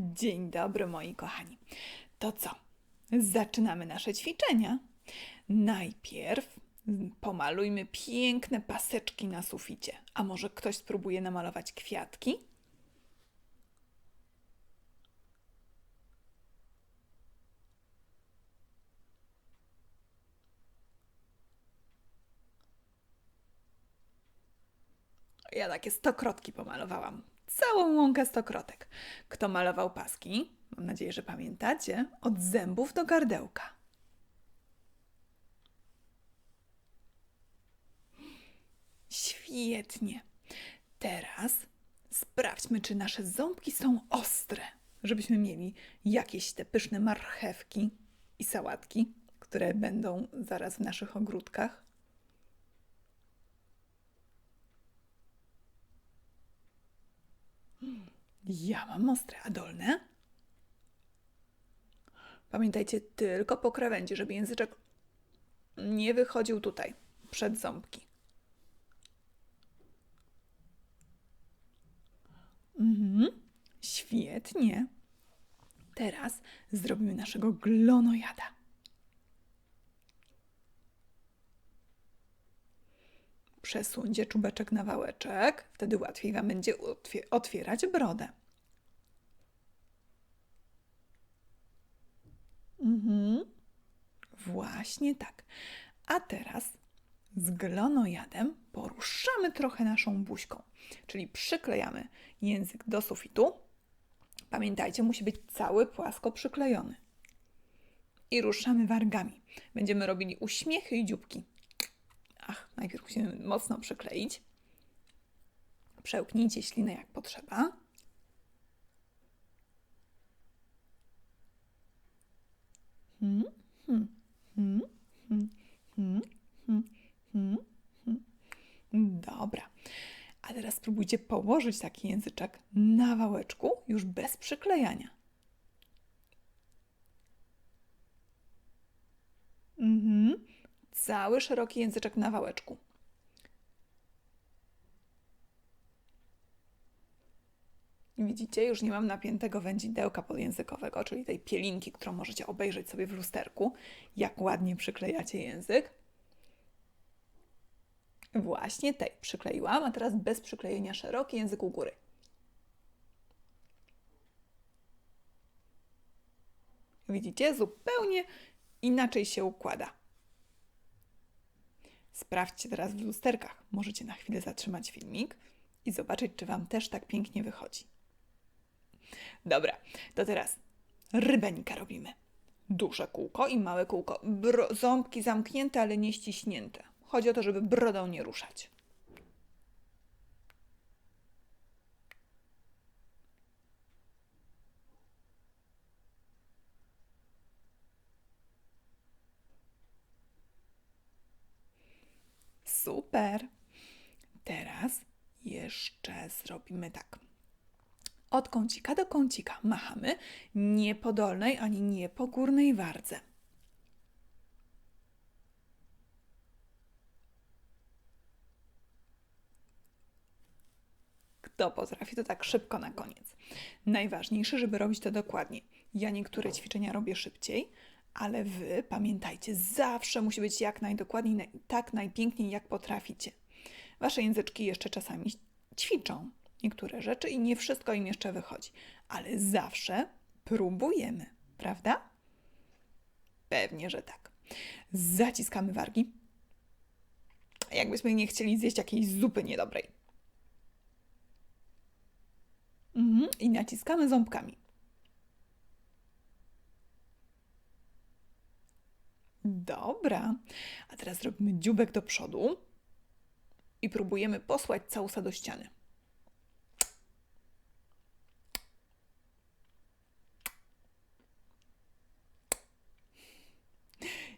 Dzień dobry, moi kochani. To co? Zaczynamy nasze ćwiczenia. Najpierw pomalujmy piękne paseczki na suficie. A może ktoś spróbuje namalować kwiatki? Ja takie stokrotki pomalowałam. Całą łąkę stokrotek. Kto malował paski? Mam nadzieję, że pamiętacie. Od zębów do gardełka. Świetnie. Teraz sprawdźmy, czy nasze ząbki są ostre, żebyśmy mieli jakieś te pyszne marchewki i sałatki, które będą zaraz w naszych ogródkach. Ja mam ostre, a dolne? Pamiętajcie tylko po krawędzi, żeby języczek nie wychodził tutaj, przed ząbki. Mhm, świetnie. Teraz zrobimy naszego glonojada. Przesuńcie czubeczek na wałeczek, wtedy łatwiej Wam będzie otwierać brodę. Mhm. Właśnie tak. A teraz z glonojadem poruszamy trochę naszą buźką, czyli przyklejamy język do sufitu. Pamiętajcie, musi być cały płasko przyklejony. I ruszamy wargami. Będziemy robili uśmiechy i dzióbki. Najpierw musimy mocno przykleić. Przełknijcie ślinę jak potrzeba. Hmm, hmm, hmm. Dobra. A teraz spróbujcie położyć taki języczek na wałeczku, już bez przyklejania. Mhm. Cały szeroki języczek na wałeczku. Widzicie, już nie mam napiętego wędzidełka podjęzykowego, czyli tej pielinki, którą możecie obejrzeć sobie w lusterku, jak ładnie przyklejacie język. Właśnie tej przykleiłam, a teraz bez przyklejenia szeroki język u góry. Widzicie, zupełnie inaczej się układa. Sprawdźcie teraz w lusterkach. Możecie na chwilę zatrzymać filmik i zobaczyć, czy Wam też tak pięknie wychodzi. Dobra, to teraz rybeńka robimy. Duże kółko i małe kółko. Ząbki zamknięte, ale nie ściśnięte. Chodzi o to, żeby brodą nie ruszać. Super. Teraz jeszcze zrobimy tak. Od kącika do kącika machamy nie po dolnej ani nie po górnej wardze. Kto potrafi, to tak szybko na koniec. Najważniejsze, żeby robić to dokładnie. Ja niektóre ćwiczenia robię szybciej, ale wy pamiętajcie, zawsze musi być jak najdokładniej, tak najpiękniej, jak potraficie. Wasze języczki jeszcze czasami ćwiczą niektóre rzeczy i nie wszystko im jeszcze wychodzi, ale zawsze próbujemy, prawda? Pewnie, że tak. Zaciskamy wargi. Jakbyśmy nie chcieli zjeść jakiejś zupy niedobrej. Mhm. I naciskamy ząbkami. Dobra. A teraz robimy dziubek do przodu i próbujemy posłać całusa do ściany.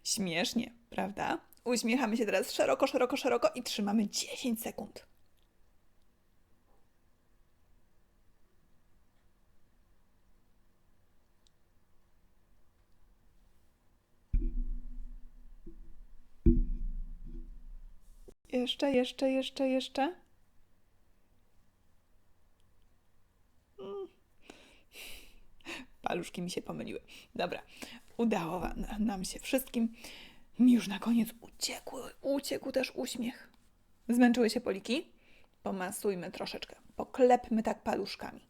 Śmiesznie, prawda? Uśmiechamy się teraz szeroko, szeroko, szeroko i trzymamy 10 sekund. Jeszcze, jeszcze, jeszcze, jeszcze. Paluszki mi się pomyliły. Dobra, udało nam się wszystkim. Mi już na koniec uciekł, uciekł też uśmiech. Zmęczyły się poliki? Pomasujmy troszeczkę. Poklepmy tak paluszkami.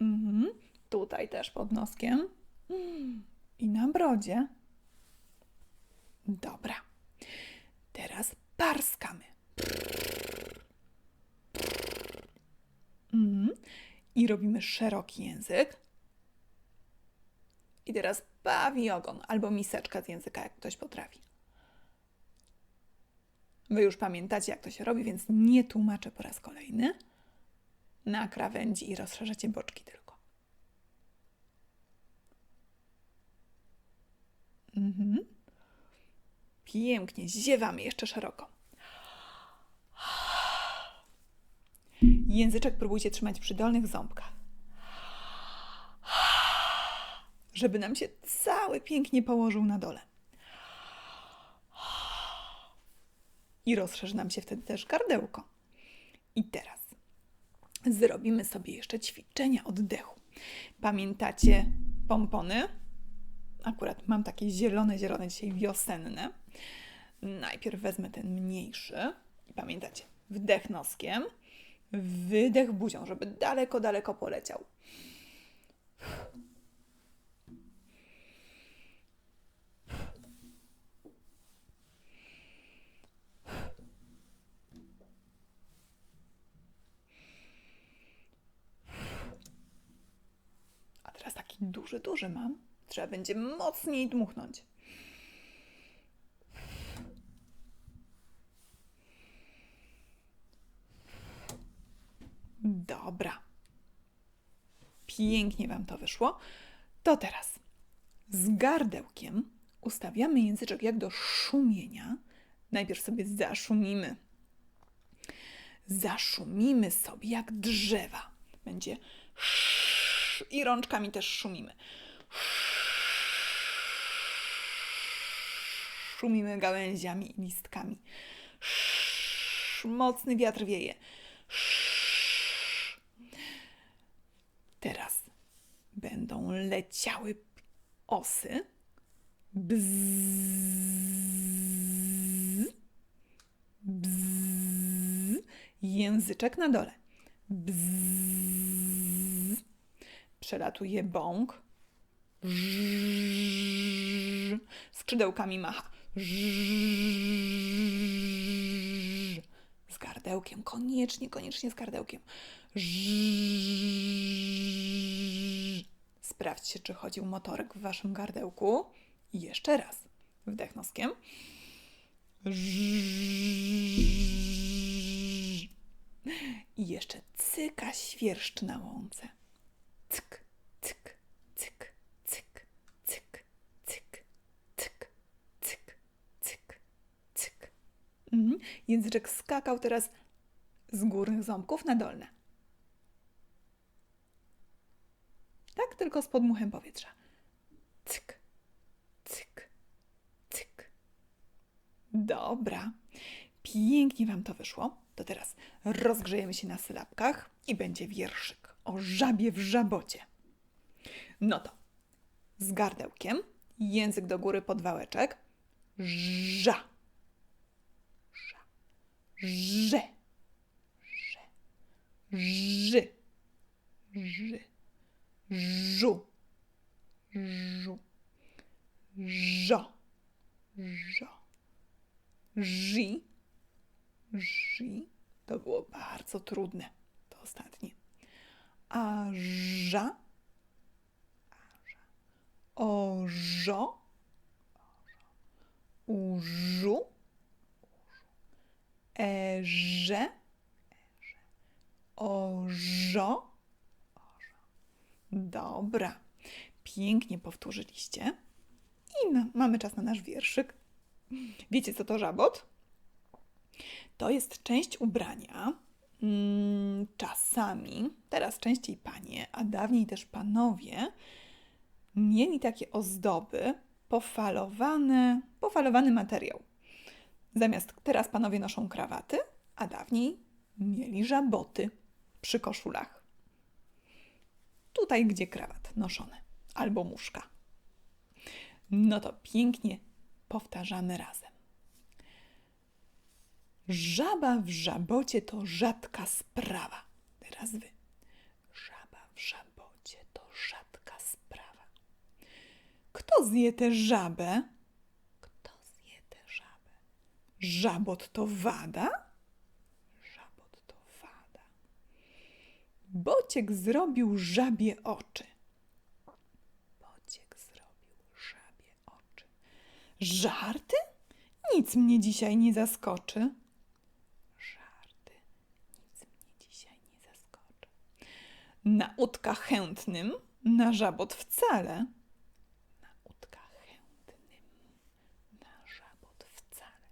Mhm. Tutaj też pod noskiem. I na brodzie. Dobra. Teraz parskamy. Mhm. I robimy szeroki język. I teraz bawi ogon albo miseczka z języka, jak ktoś potrafi. Wy już pamiętacie, jak to się robi, więc nie tłumaczę po raz kolejny. Na krawędzi i rozszerzacie boczki tylko. Mhm. Pięknie, ziewamy jeszcze szeroko. Języczek próbujcie trzymać przy dolnych ząbkach. Żeby nam się cały pięknie położył na dole. I rozszerzy nam się wtedy też gardełko. I teraz zrobimy sobie jeszcze ćwiczenia oddechu. Pamiętacie pompony? Akurat mam takie zielone, zielone dzisiaj wiosenne. Najpierw wezmę ten mniejszy i pamiętacie, wdech noskiem, wydech buzią, żeby daleko, daleko poleciał. A teraz taki duży, duży mam. Trzeba będzie mocniej dmuchnąć. Dobra. Pięknie Wam to wyszło. To teraz z gardełkiem ustawiamy języczek jak do szumienia. Najpierw sobie zaszumimy. Zaszumimy sobie jak drzewa. Będzie sz- i rączkami też szumimy. Szumimy gałęziami i listkami. Mocny wiatr wieje. Teraz będą leciały osy. Bzz, bzz, języczek na dole. Bzz, przelatuje bąk. Żrrr, skrzydełkami macha. Żrrr, z gardełkiem, koniecznie, koniecznie z gardełkiem. Żrrr. Sprawdźcie, czy chodził motorek w waszym gardełku. I jeszcze raz. Wdech noskiem. I jeszcze cyka świerszcz na łące. Cyk, cyk, cyk, cyk, cyk, cyk, cyk, cyk, cyk, cyk. Mhm. Języczek skakał teraz z górnych ząbków na dolne. Tak, tylko z podmuchem powietrza. Cyk, cyk, cyk. Dobra. Pięknie Wam to wyszło. To teraz rozgrzejemy się na sylabkach i będzie wierszyk o żabie w żabocie. No to z gardełkiem, język do góry pod wałeczek. Ża. Ża. Że. Że. Ży. Ży. Żu. Żu. Żo. Żo. Ży. Ży. To było bardzo trudne. To ostatnie. A ża. O żo. Użu. E że. O żo. Dobra. Pięknie powtórzyliście. I na, mamy czas na nasz wierszyk. Wiecie, co to żabot? To jest część ubrania. Mm, czasami, teraz częściej panie, a dawniej też panowie, mieli takie ozdoby, pofalowane, pofalowany materiał. Zamiast teraz panowie noszą krawaty, a dawniej mieli żaboty przy koszulach. Tutaj, gdzie krawat noszony, albo muszka. No to pięknie powtarzamy razem. Żaba w żabocie to rzadka sprawa. Teraz wy. Żaba w żabocie to rzadka sprawa. Kto zje tę żabę? Kto zje tę żabę? Żabot to wada? Żabot to wada. Bociek zrobił żabie oczy. Bociek zrobił żabie oczy. Żarty? Nic mnie dzisiaj nie zaskoczy. Żarty. Nic mnie dzisiaj nie zaskoczy. Na utka chętnym, na żabot wcale. Na utka chętnym, na żabot wcale.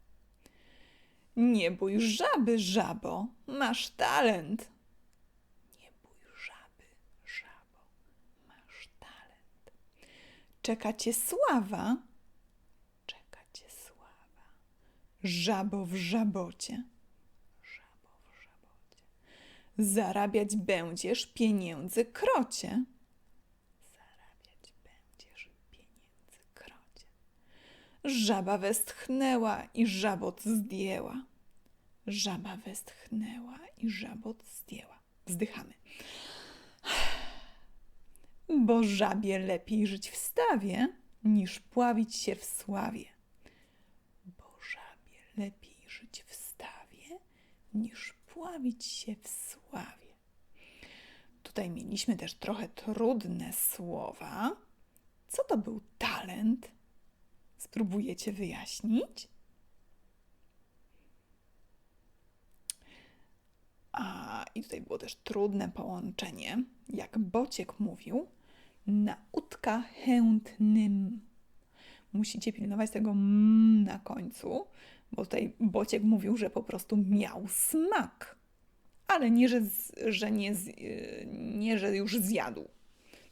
Nie bój żaby, żabo, masz talent. Nie bój żaby, żabo, masz talent. Czeka cię sława, czeka cię sława. Żabo w żabocie, żabo w żabocie. Zarabiać będziesz pieniędzy krocie. Zarabiać będziesz pieniędzy krocie. Żaba westchnęła i żabot zdjęła. Żaba westchnęła i żabot zdjęła. Wzdychamy. Bo żabie lepiej żyć w stawie, niż pławić się w sławie. Bo żabie lepiej żyć w stawie, niż pławić się w sławie. Tutaj mieliśmy też trochę trudne słowa. Co to był talent? Spróbujecie wyjaśnić? A i tutaj było też trudne połączenie, jak Bociek mówił, nautka chętnym. Musicie pilnować tego m na końcu, bo tutaj Bociek mówił, że po prostu miał smak, ale nie, że, z, że nie, z, yy, nie, że już zjadł,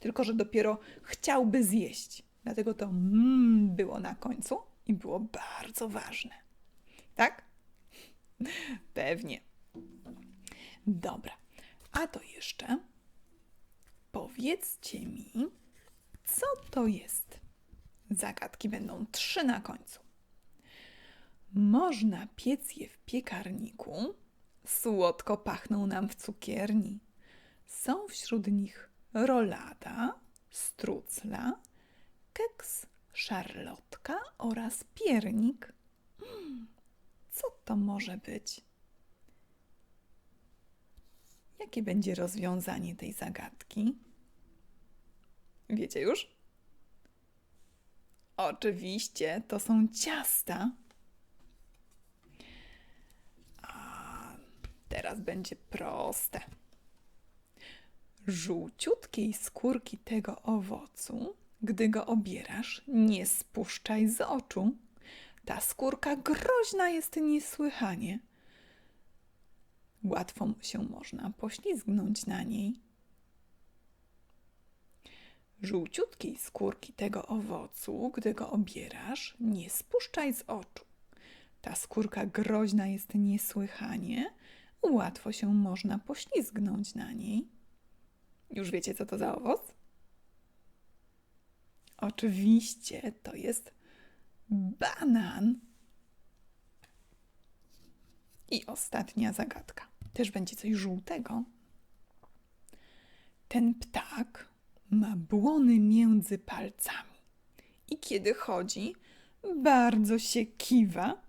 tylko że dopiero chciałby zjeść. Dlatego to m było na końcu i było bardzo ważne. Tak? Pewnie. Dobra. A to jeszcze powiedzcie mi, co to jest? Zagadki będą trzy na końcu. Można piec je w piekarniku, słodko pachną nam w cukierni. Są wśród nich rolada, strucla, keks, szarlotka oraz piernik. Mm, co to może być? Jakie będzie rozwiązanie tej zagadki? Wiecie już? Oczywiście, to są ciasta. A teraz będzie proste. Żółciutkiej skórki tego owocu, gdy go obierasz, nie spuszczaj z oczu. Ta skórka groźna jest niesłychanie. Łatwo się można poślizgnąć na niej. Żółciutkiej skórki tego owocu, gdy go obierasz, nie spuszczaj z oczu. Ta skórka groźna jest niesłychanie, łatwo się można poślizgnąć na niej. Już wiecie, co to za owoc? Oczywiście to jest banan. I ostatnia zagadka. Też będzie coś żółtego. Ten ptak ma błony między palcami i kiedy chodzi, bardzo się kiwa.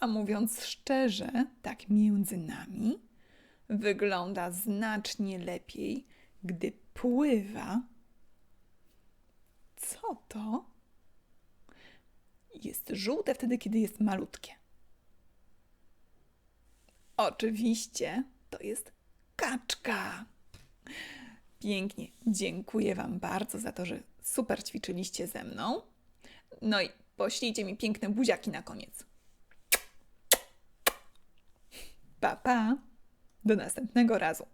A mówiąc szczerze, tak między nami, wygląda znacznie lepiej, gdy pływa. Co to? Jest żółte wtedy, kiedy jest malutkie. Oczywiście to jest kaczka. Pięknie. Dziękuję Wam bardzo za to, że super ćwiczyliście ze mną. No i poślijcie mi piękne buziaki na koniec. Pa, pa. Do następnego razu.